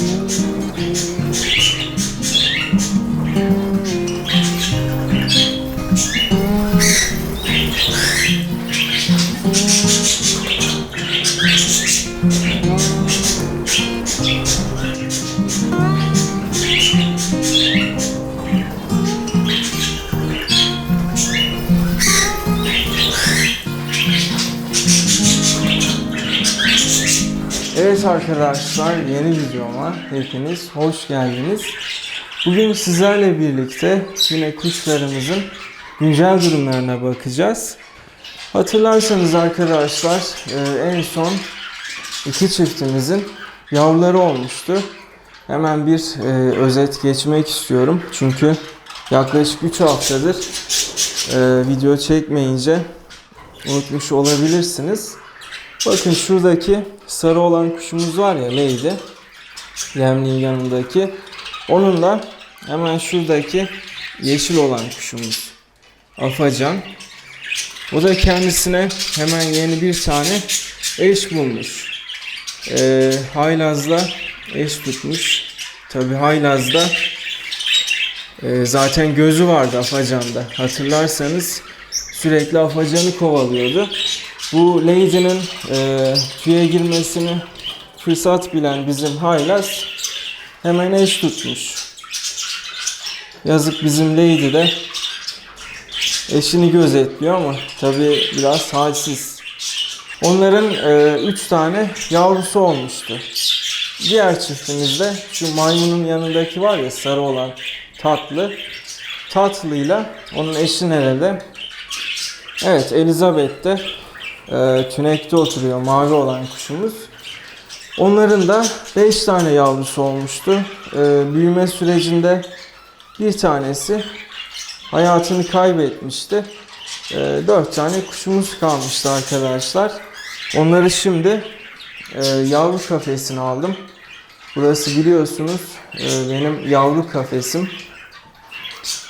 Evet arkadaşlar yeni videoma hepiniz hoş geldiniz. Bugün sizlerle birlikte yine kuşlarımızın güncel durumlarına bakacağız. Hatırlarsanız arkadaşlar e, en son iki çiftimizin yavruları olmuştu. Hemen bir e, özet geçmek istiyorum. Çünkü yaklaşık 3 haftadır e, video çekmeyince unutmuş olabilirsiniz. Bakın şuradaki sarı olan kuşumuz var ya Lady. Yemliğin yanındaki. Onun da hemen şuradaki yeşil olan kuşumuz. Afacan. O da kendisine hemen yeni bir tane eş bulmuş. Ee, Haylaz'la eş tutmuş. Tabi Haylaz'da e, zaten gözü vardı Afacan'da. Hatırlarsanız sürekli Afacan'ı kovalıyordu. Bu Lady'nin e, tüye girmesini fırsat bilen bizim Haylaz hemen eş tutmuş. Yazık bizim Lady de eşini gözetliyor ama tabi biraz halsiz. Onların 3 tane yavrusu olmuştu. Diğer çiftimizde şu maymunun yanındaki var ya sarı olan tatlı. Tatlıyla onun eşi nerede? Evet Elizabeth de e, tünekte oturuyor mavi olan kuşumuz. Onların da 5 tane yavrusu olmuştu. E, büyüme sürecinde bir tanesi hayatını kaybetmişti. E, 4 tane kuşumuz kalmıştı arkadaşlar. Onları şimdi e, yavru kafesine aldım. Burası biliyorsunuz e, benim yavru kafesim.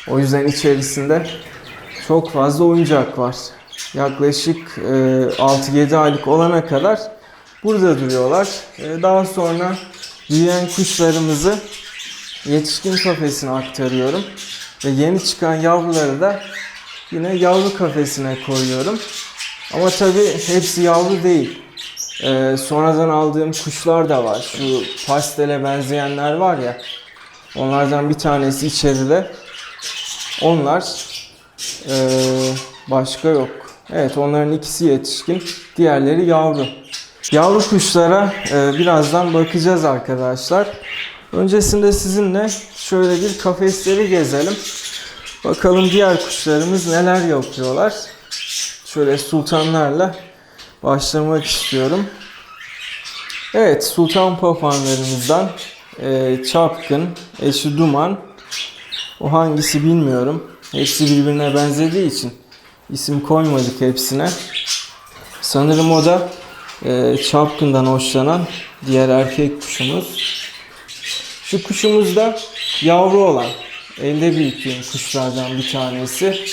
O yüzden içerisinde çok fazla oyuncak var yaklaşık e, 6-7 aylık olana kadar burada duruyorlar. E, daha sonra büyüyen kuşlarımızı yetişkin kafesine aktarıyorum. Ve yeni çıkan yavruları da yine yavru kafesine koyuyorum. Ama tabi hepsi yavru değil. E, sonradan aldığım kuşlar da var. Şu pastele benzeyenler var ya. Onlardan bir tanesi içeride. Onlar e, başka yok. Evet onların ikisi yetişkin. Diğerleri yavru. Yavru kuşlara e, birazdan bakacağız arkadaşlar. Öncesinde sizinle şöyle bir kafesleri gezelim. Bakalım diğer kuşlarımız neler yapıyorlar. Şöyle sultanlarla başlamak istiyorum. Evet sultan papağanlarımızdan e, çapkın, eşi duman. O hangisi bilmiyorum. Hepsi birbirine benzediği için isim koymadık hepsine. Sanırım o da e, çapkından hoşlanan diğer erkek kuşumuz. Şu kuşumuz da yavru olan, elde büyüttüğüm kuşlardan bir tanesi.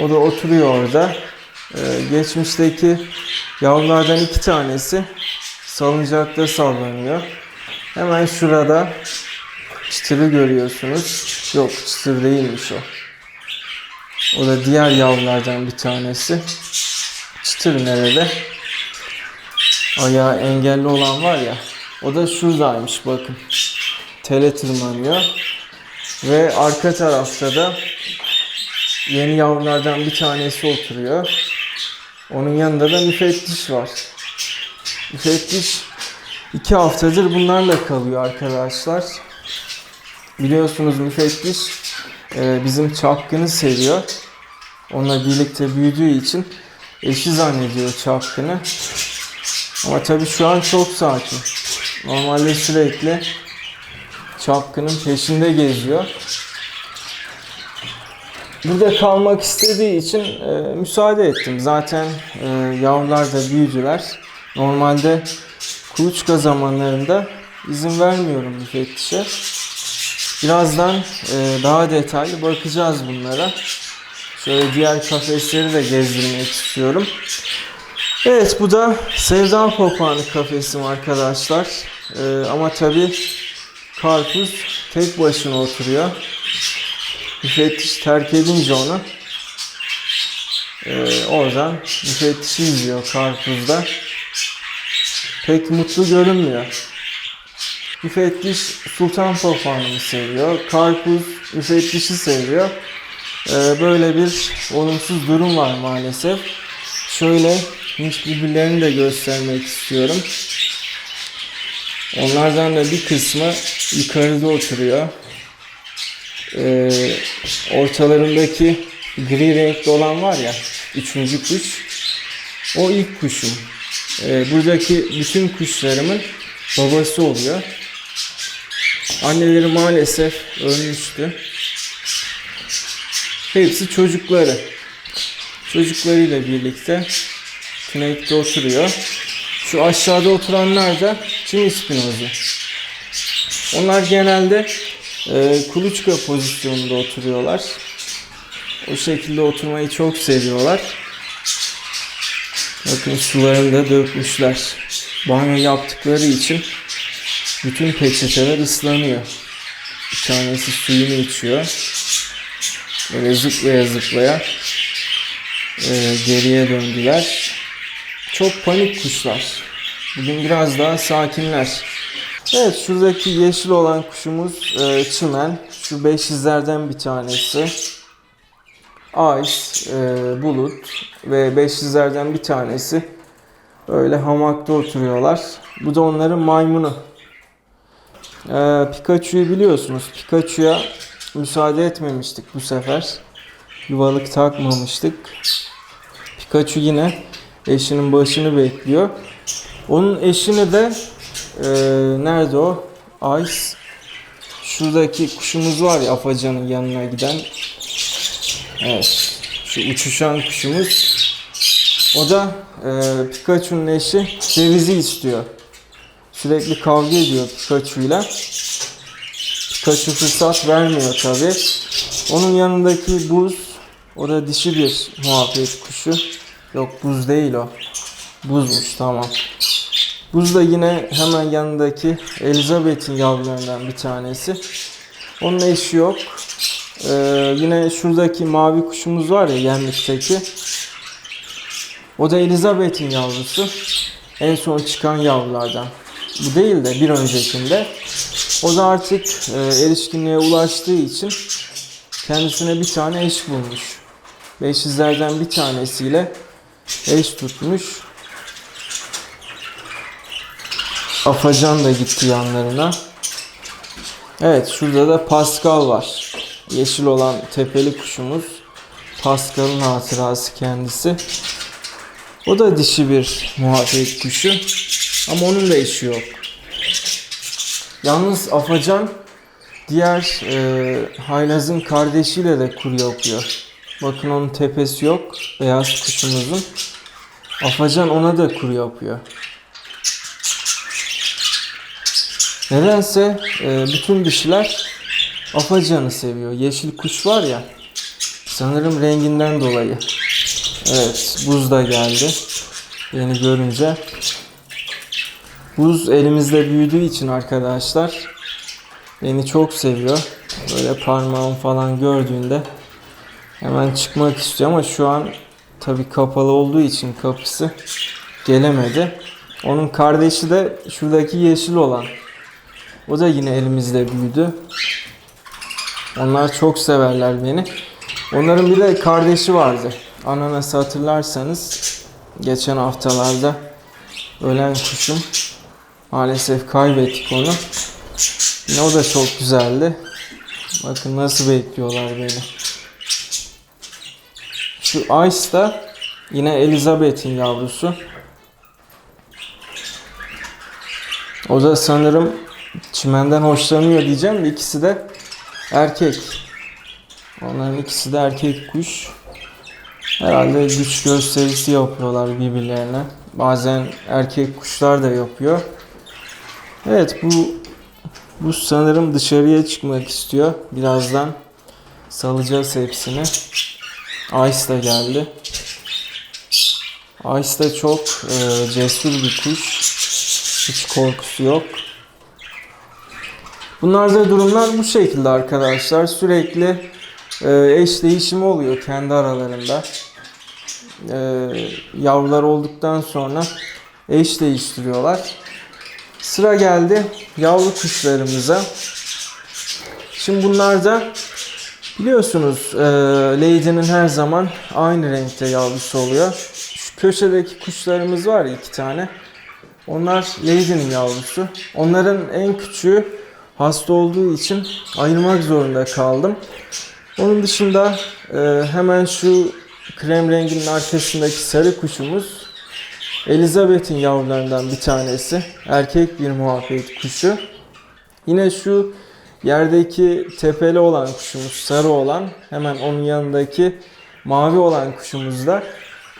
O da oturuyor orada. E, geçmişteki yavrulardan iki tanesi salıncakta sallanıyor. Hemen şurada çıtırı görüyorsunuz. Yok çıtır değilmiş o. O da diğer yavrulardan bir tanesi. Çıtır nerede? Ayağı engelli olan var ya. O da şuradaymış bakın. Tele tırmanıyor. Ve arka tarafta da yeni yavrulardan bir tanesi oturuyor. Onun yanında da müfettiş var. Müfettiş iki haftadır bunlarla kalıyor arkadaşlar. Biliyorsunuz müfettiş bizim çapkını seviyor. Onunla birlikte büyüdüğü için eşi zannediyor çapkını. Ama tabii şu an çok sakin. Normalde sürekli çapkının peşinde geziyor. Burada kalmak istediği için e, müsaade ettim. Zaten e, yavrular da büyüdüler. Normalde kuluçka zamanlarında izin vermiyorum müfettişe. Birazdan e, daha detaylı bakacağız bunlara. Şöyle diğer kafesleri de gezdirmek istiyorum. Evet bu da Sevda Papağanı kafesim arkadaşlar. Ee, ama tabi karpuz tek başına oturuyor. Müfettiş terk edince onu ee, oradan müfettişi izliyor karpuzda. Pek mutlu görünmüyor. Müfettiş Sultan Papağan'ı seviyor. Karpuz müfettişi seviyor. Ee, böyle bir olumsuz durum var maalesef. Şöyle hiç birbirlerini de göstermek istiyorum. Onlardan da bir kısmı yukarıda oturuyor. Ee, ortalarındaki gri renkli olan var ya, üçüncü kuş. O ilk kuşum. Ee, buradaki bütün kuşlarımın babası oluyor. Anneleri maalesef ölmüştü. Hepsi çocukları. Çocuklarıyla birlikte tünekte oturuyor. Şu aşağıda oturanlar da Çin ispinozu. Onlar genelde e, kuluçka pozisyonunda oturuyorlar. O şekilde oturmayı çok seviyorlar. Bakın sularını da dökmüşler. Banyo yaptıkları için bütün peçeteler ıslanıyor. Bir tanesi suyunu içiyor. Böyle zıplaya zıplaya e, geriye döndüler. Çok panik kuşlar. Bugün biraz daha sakinler. Evet şuradaki yeşil olan kuşumuz e, çimen. Şu beşizlerden bir tanesi. Ice, e, bulut ve beşizlerden bir tanesi öyle hamakta oturuyorlar. Bu da onların maymunu. E, Pikachu'yu biliyorsunuz. Pikachu'ya müsaade etmemiştik bu sefer. Yuvalık takmamıştık. Pikachu yine eşinin başını bekliyor. Onun eşini de e, nerede o? Ice. Şuradaki kuşumuz var ya Afacan'ın yanına giden. Evet. Şu uçuşan kuşumuz. O da e, Pikachu'nun eşi cevizi istiyor. Sürekli kavga ediyor Pikachu'yla. Pikachu fırsat vermiyor tabi. Onun yanındaki buz, o da dişi bir muhabbet kuşu. Yok buz değil o. Buzmuş tamam. Buz da yine hemen yanındaki Elizabeth'in yavrularından bir tanesi. Onun eşi yok. Ee, yine şuradaki mavi kuşumuz var ya yemlikteki. O da Elizabeth'in yavrusu. En son çıkan yavrulardan. Bu değil de bir öncekinde. O da artık e, erişkinliğe ulaştığı için kendisine bir tane eş bulmuş. Beşizlerden bir tanesiyle eş tutmuş. Afacan da gitti yanlarına. Evet şurada da Pascal var. Yeşil olan tepeli kuşumuz. Pascal'ın hatırası kendisi. O da dişi bir muhabbet kuşu. Ama onun da eşi yok. Yalnız Afacan diğer e, haylazın kardeşiyle de kuru yapıyor. Bakın onun tepesi yok. Beyaz kuşumuzun. Afacan ona da kuru yapıyor. Nedense e, bütün dişiler afacanı seviyor. Yeşil kuş var ya. Sanırım renginden dolayı. Evet, buz da geldi. Yeni görünce. Buz elimizde büyüdüğü için arkadaşlar beni çok seviyor. Böyle parmağım falan gördüğünde hemen çıkmak istiyor ama şu an tabi kapalı olduğu için kapısı gelemedi. Onun kardeşi de şuradaki yeşil olan. O da yine elimizde büyüdü. Onlar çok severler beni. Onların bir de kardeşi vardı. Ananası hatırlarsanız geçen haftalarda ölen kuşum. Maalesef kaybettik onu. Yine o da çok güzeldi. Bakın nasıl bekliyorlar beni. Şu Ice da yine Elizabeth'in yavrusu. O da sanırım çimenden hoşlanıyor diyeceğim de ikisi de erkek. Onların ikisi de erkek kuş. Herhalde güç gösterisi yapıyorlar birbirlerine. Bazen erkek kuşlar da yapıyor. Evet bu bu sanırım dışarıya çıkmak istiyor. Birazdan salacağız hepsini. Ice da geldi. Ice da çok e, cesur bir kuş. Hiç korkusu yok. Bunlarda durumlar bu şekilde arkadaşlar. Sürekli e, eş değişimi oluyor kendi aralarında. E, yavrular olduktan sonra eş değiştiriyorlar. Sıra geldi yavru kuşlarımıza. Şimdi bunlar da biliyorsunuz e, Lady'nin her zaman aynı renkte yavrusu oluyor. Şu köşedeki kuşlarımız var ya iki tane. Onlar Lady'nin yavrusu. Onların en küçüğü hasta olduğu için ayırmak zorunda kaldım. Onun dışında e, hemen şu krem renginin arkasındaki sarı kuşumuz Elizabeth'in yavrularından bir tanesi. Erkek bir muhabbet kuşu. Yine şu yerdeki tepeli olan kuşumuz sarı olan hemen onun yanındaki mavi olan kuşumuz da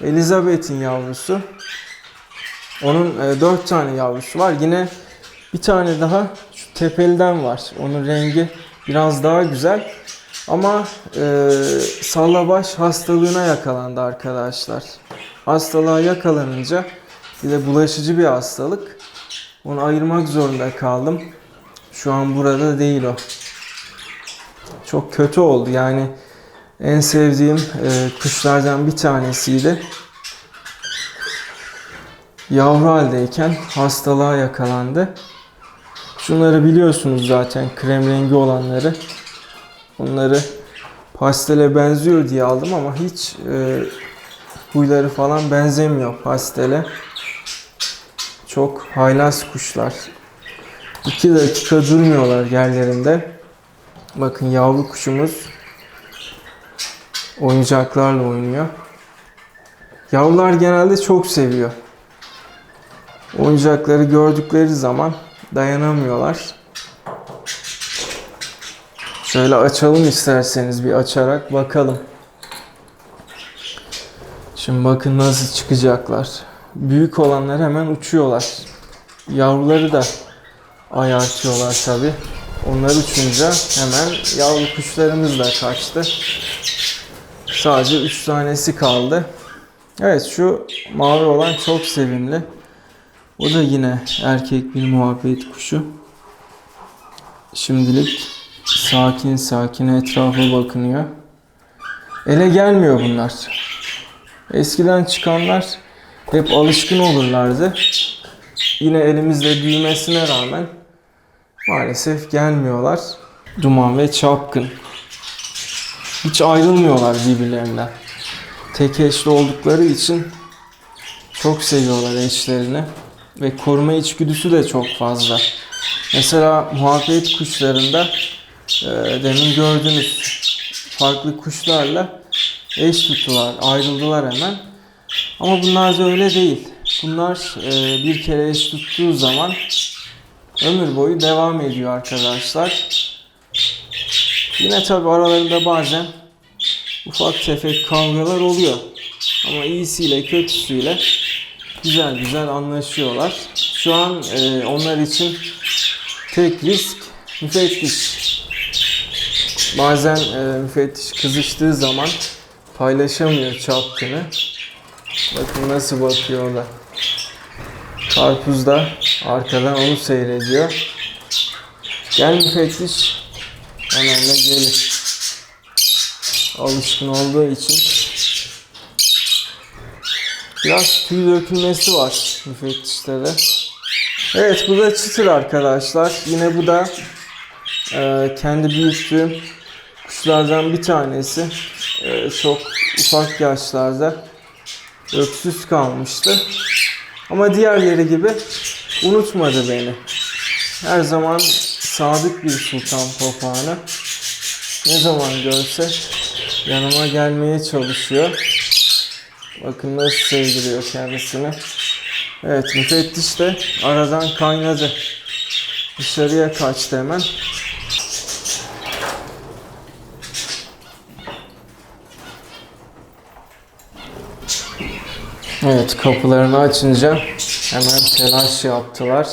Elizabeth'in yavrusu. Onun e, 4 tane yavrusu var. Yine bir tane daha şu tepeliden var. Onun rengi biraz daha güzel. Ama e, sallabaş hastalığına yakalandı arkadaşlar. Hastalığa yakalanınca bir de bulaşıcı bir hastalık. Onu ayırmak zorunda kaldım. Şu an burada değil o. Çok kötü oldu yani. En sevdiğim e, kuşlardan bir tanesiydi. Yavru haldeyken hastalığa yakalandı. Şunları biliyorsunuz zaten krem rengi olanları. Bunları pastele benziyor diye aldım ama hiç e, huyları falan benzemiyor pastele. Çok haylaz kuşlar. 2 dakika durmuyorlar yerlerinde. Bakın yavru kuşumuz oyuncaklarla oynuyor. Yavrular genelde çok seviyor. Oyuncakları gördükleri zaman dayanamıyorlar. Şöyle açalım isterseniz bir açarak bakalım. Şimdi bakın nasıl çıkacaklar. Büyük olanlar hemen uçuyorlar. Yavruları da ayartıyorlar tabi. Onlar uçunca hemen yavru kuşlarımız da kaçtı. Sadece 3 tanesi kaldı. Evet şu mavi olan çok sevimli. O da yine erkek bir muhabbet kuşu. Şimdilik sakin sakin etrafa bakınıyor. Ele gelmiyor bunlar. Eskiden çıkanlar hep alışkın olurlardı. Yine elimizde büyümesine rağmen maalesef gelmiyorlar. Duman ve çapkın. Hiç ayrılmıyorlar birbirlerinden. Tek eşli oldukları için çok seviyorlar eşlerini ve koruma içgüdüsü de çok fazla. Mesela muhabbet kuşlarında e, demin gördüğünüz farklı kuşlarla eş tuttular, ayrıldılar hemen. Ama bunlar da öyle değil. Bunlar e, bir kere eş tuttuğu zaman ömür boyu devam ediyor arkadaşlar. Yine tabi aralarında bazen ufak tefek kavgalar oluyor. Ama iyisiyle kötüsüyle güzel güzel anlaşıyorlar. Şu an e, onlar için tek risk müfettiş. Bazen e, müfettiş kızıştığı zaman paylaşamıyor çapkını. Bakın nasıl bakıyor o da. Karpuz da arkadan onu seyrediyor. Gel müfettiş. Hemen de gelir. Alışkın olduğu için. Biraz tüy dökülmesi var müfettişte de. Evet bu da çıtır arkadaşlar. Yine bu da e, kendi büyüttüğüm kuşlardan bir tanesi. E, çok ufak yaşlarda öksüz kalmıştı. Ama diğerleri gibi unutmadı beni. Her zaman sadık bir sultan papağanı. Ne zaman görse yanıma gelmeye çalışıyor. Bakın nasıl sevdiriyor kendisini. Evet müfettiş de aradan kaynadı. Dışarıya kaçtı hemen. Evet kapılarını açınca hemen telaş yaptılar.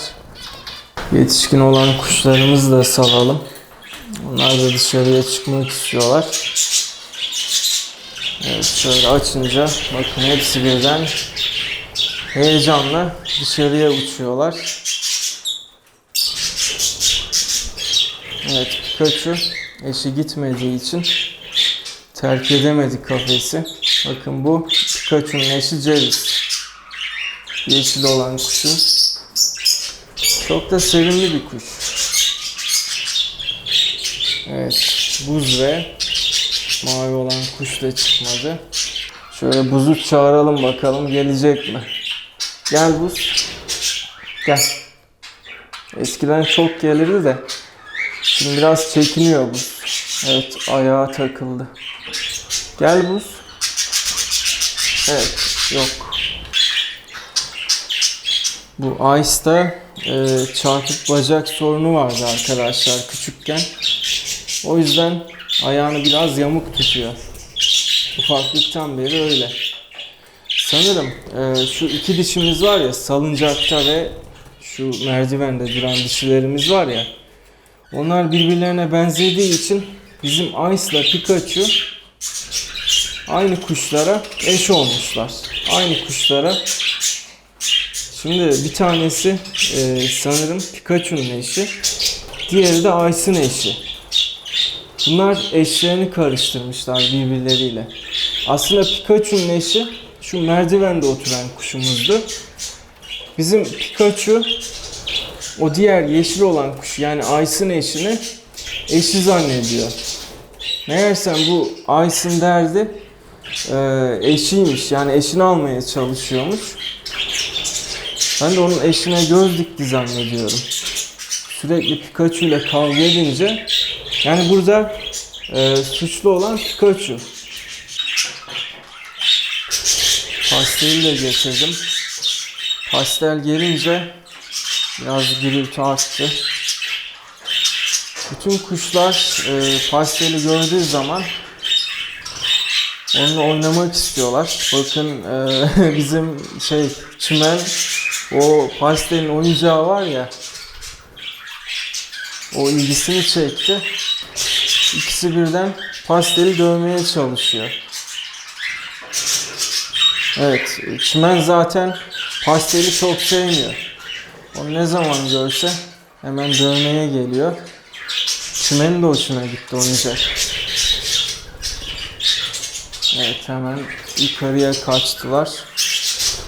Yetişkin olan kuşlarımızı da salalım. Onlar da dışarıya çıkmak istiyorlar. Evet şöyle açınca bakın hepsi birden heyecanla dışarıya uçuyorlar. Evet Pikachu eşi gitmediği için terk edemedi kafesi. Bakın bu Pikachu'nun eşi Ceviz. Yeşil olan kuşun. Çok da sevimli bir kuş. Evet buz ve mavi olan kuş da çıkmadı. Şöyle buzu çağıralım bakalım gelecek mi? Gel buz. Gel. Eskiden çok gelirdi de şimdi biraz çekiniyor buz. Evet ayağa takıldı. Gel buz. Evet yok. Bu Ice'da e, çarpık bacak sorunu vardı arkadaşlar küçükken. O yüzden ayağını biraz yamuk tutuyor. Ufaklıktan beri öyle. Sanırım e, şu iki dişimiz var ya salıncakta ve şu merdivende duran dişilerimiz var ya. Onlar birbirlerine benzediği için bizim Ice'la Pikachu aynı kuşlara eş olmuşlar. Aynı kuşlara. Şimdi bir tanesi e, sanırım Pikachu'nun eşi. Diğeri de Ice'ın eşi. Bunlar eşlerini karıştırmışlar birbirleriyle. Aslında Pikachu'nun eşi şu merdivende oturan kuşumuzdu. Bizim Pikachu o diğer yeşil olan kuş yani Ice'ın eşini eşi zannediyor. Meğersem bu Ice'ın derdi e, eşiymiş yani eşini almaya çalışıyormuş. Ben de onun eşine göz dikti zannediyorum. Sürekli Pikachu ile kavga edince yani burada e, suçlu olan Pikachu. Pasteli de getirdim. Pastel gelince biraz gürültü arttı. Bütün kuşlar e, pasteli gördüğü zaman onunla oynamak istiyorlar. Bakın e, bizim şey çimen o pastelin oyuncağı var ya o ilgisini çekti. İkisi birden pasteli dövmeye çalışıyor. Evet, çimen zaten pasteli çok sevmiyor. O ne zaman görse hemen dövmeye geliyor. Çimenin de hoşuna gitti oyuncak. Evet, hemen yukarıya kaçtılar.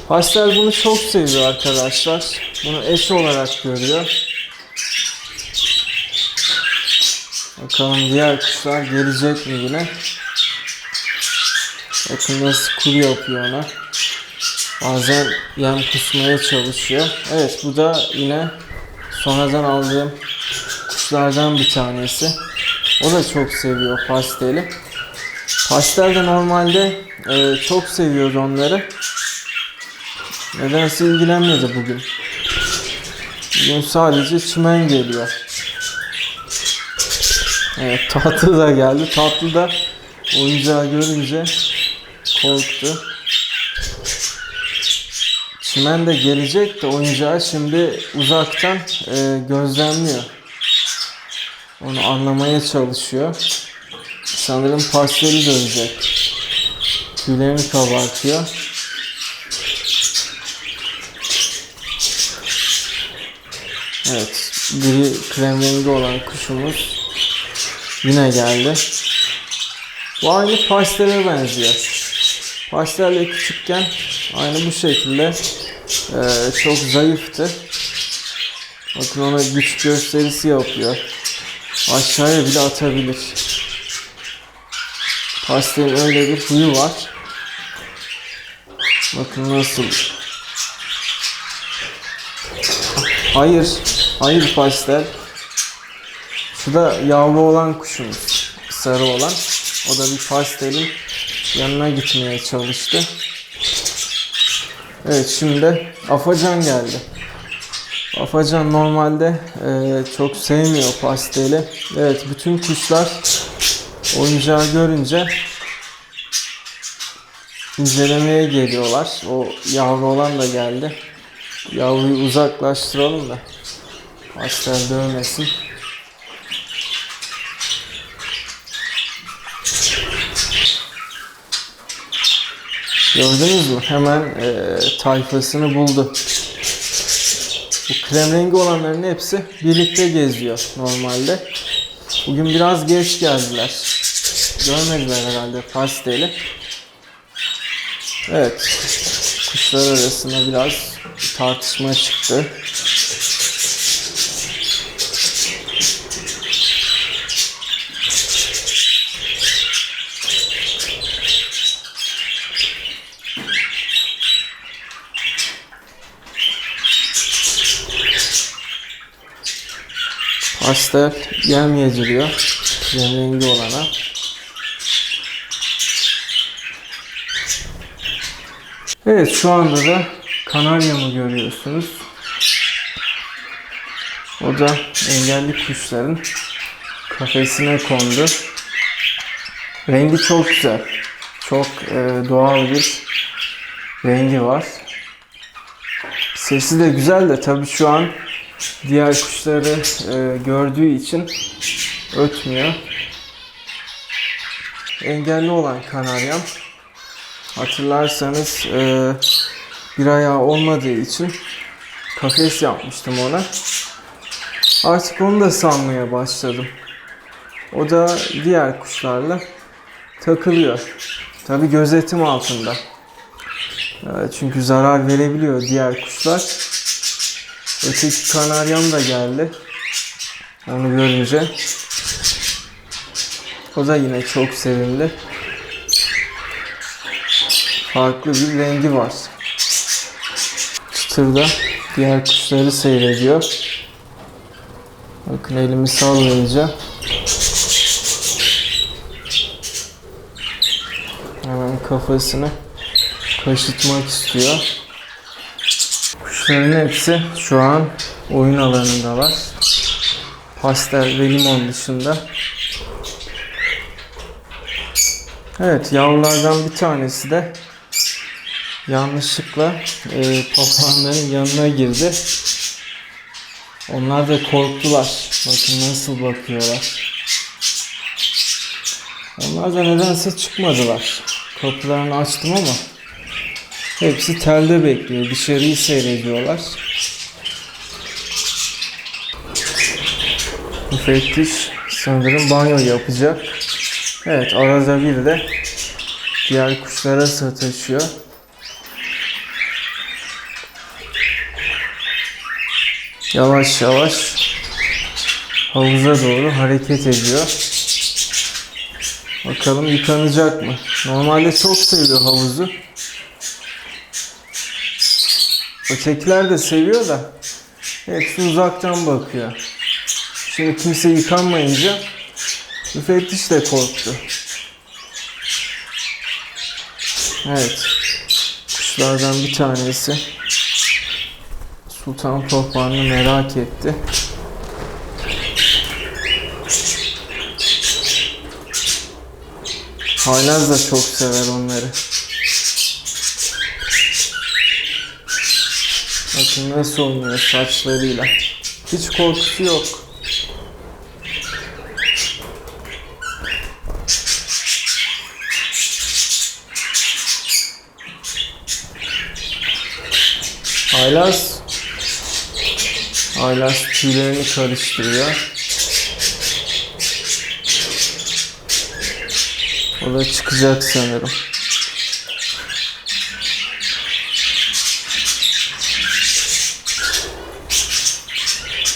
Pastel bunu çok seviyor arkadaşlar. Bunu eş olarak görüyor. Bakalım diğer kuşlar gelecek mi yine? Bakın nasıl kuru yapıyor ona. Bazen yem kusmaya çalışıyor. Evet bu da yine sonradan aldığım kuşlardan bir tanesi. O da çok seviyor pasteli. Pastel de normalde e, çok seviyordu onları. Nedense ilgilenmedi bugün. Bugün sadece çimen geliyor. Evet tatlı da geldi. Tatlı da oyuncağı görünce korktu. Çimen de gelecek de oyuncağı şimdi uzaktan e, gözlemliyor. Onu anlamaya çalışıyor. Sanırım pasteli dönecek. Tüylerini kabartıyor. Evet, biri krem rengi olan kuşumuz yine geldi. Bu aynı pastele benziyor. Pastelle küçükken aynı bu şekilde e, çok zayıftı. Bakın ona güç gösterisi yapıyor. Aşağıya bile atabilir. Pastelin öyle bir huyu var. Bakın nasıl. Hayır. Hayır pastel. Şu da yavru olan kuşumuz. Sarı olan. O da bir pastelin yanına gitmeye çalıştı. Evet şimdi Afacan geldi. Afacan normalde e, çok sevmiyor pasteli. Evet bütün kuşlar oyuncağı görünce incelemeye geliyorlar. O yavru olan da geldi. Yavruyu uzaklaştıralım da pastel dövmesin. Gördünüz mü? Hemen e, tayfasını buldu. Bu krem rengi olanların hepsi birlikte geziyor normalde. Bugün biraz geç geldiler. Görmediler herhalde pasteli. Evet. Kuşlar arasında biraz tartışma çıktı. Pastel yediriyor. Yem rengi olana. Evet şu anda da kanaryamı görüyorsunuz. O da engelli kuşların kafesine kondu. Rengi çok güzel. Çok e, doğal bir rengi var. Sesi de güzel de tabii şu an diğer kuşları e, gördüğü için ötmüyor. Engelli olan kanaryam hatırlarsanız e, bir ayağı olmadığı için kafes yapmıştım ona. Artık onu da salmaya başladım. O da diğer kuşlarla takılıyor. Tabi gözetim altında. Evet, çünkü zarar verebiliyor diğer kuşlar. Öteki kanaryam da geldi. Onu görünce. O da yine çok sevimli. Farklı bir rengi var. Çıtırda diğer kuşları seyrediyor. Bakın elimi sallayınca hemen kafasını kaşıtmak istiyor. Kuşların hepsi şu an oyun alanındalar. Pastel ve limon dışında. Evet yavrulardan bir tanesi de yanlışlıkla e, papağanların yanına girdi. Onlar da korktular. Bakın nasıl bakıyorlar. Onlar da nedense çıkmadılar. Kapılarını açtım ama hepsi telde bekliyor. Dışarıyı seyrediyorlar. Müfettiş sanırım banyo yapacak. Evet arada bir de diğer kuşlara sataşıyor. Yavaş yavaş havuza doğru hareket ediyor. Bakalım yıkanacak mı? Normalde çok seviyor havuzu. Ötekiler de seviyor da hepsi uzaktan bakıyor. Şimdi kimse yıkanmayınca müfettiş de korktu. Evet. Kuşlardan bir tanesi Sultan Papağan'ı merak etti. Haylaz da çok sever onları. Bakın nasıl oynuyor saçlarıyla. Hiç korkusu yok. Haylaz Haylaz tüylerini karıştırıyor. O da çıkacak sanırım.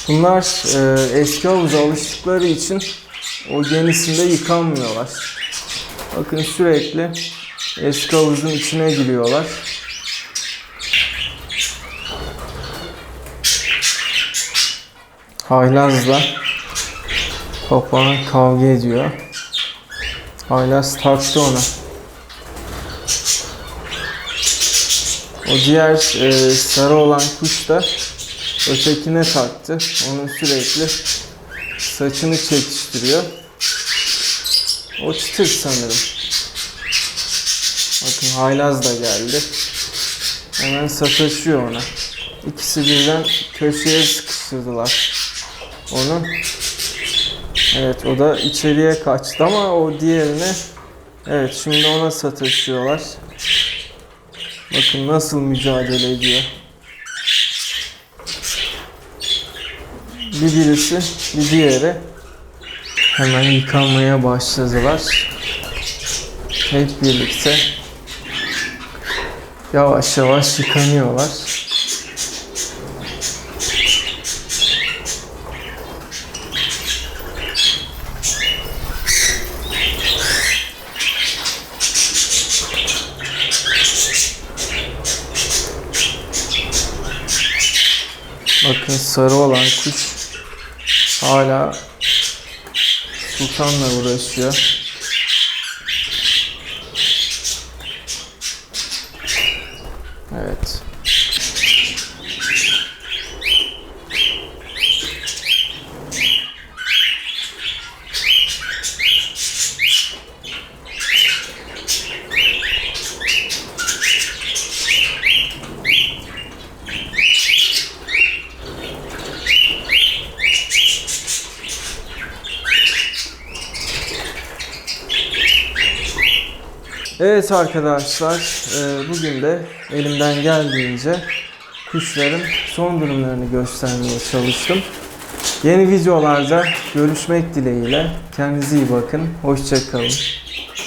Bunlar e, eski havuza alıştıkları için o yenisinde yıkanmıyorlar. Bakın sürekli eski havuzun içine giriyorlar. Haylazla papağan kavga ediyor. Haylaz taktı ona. O diğer e, sarı olan kuş da ötekine taktı. Onun sürekli saçını çekiştiriyor. O çıtır sanırım. Bakın haylaz da geldi. Hemen sataşıyor ona. İkisi birden köşeye sıkıştırdılar onu. Evet o da içeriye kaçtı ama o diğerine evet şimdi ona sataşıyorlar. Bakın nasıl mücadele ediyor. Bir birisi bir diğeri Hemen yıkanmaya başladılar. Hep birlikte yavaş yavaş yıkanıyorlar. Bakın sarı olan kuş hala sultanla uğraşıyor. Evet arkadaşlar, e, bugün de elimden geldiğince kuşların son durumlarını göstermeye çalıştım. Yeni videolarda görüşmek dileğiyle. Kendinize iyi bakın. Hoşçakalın.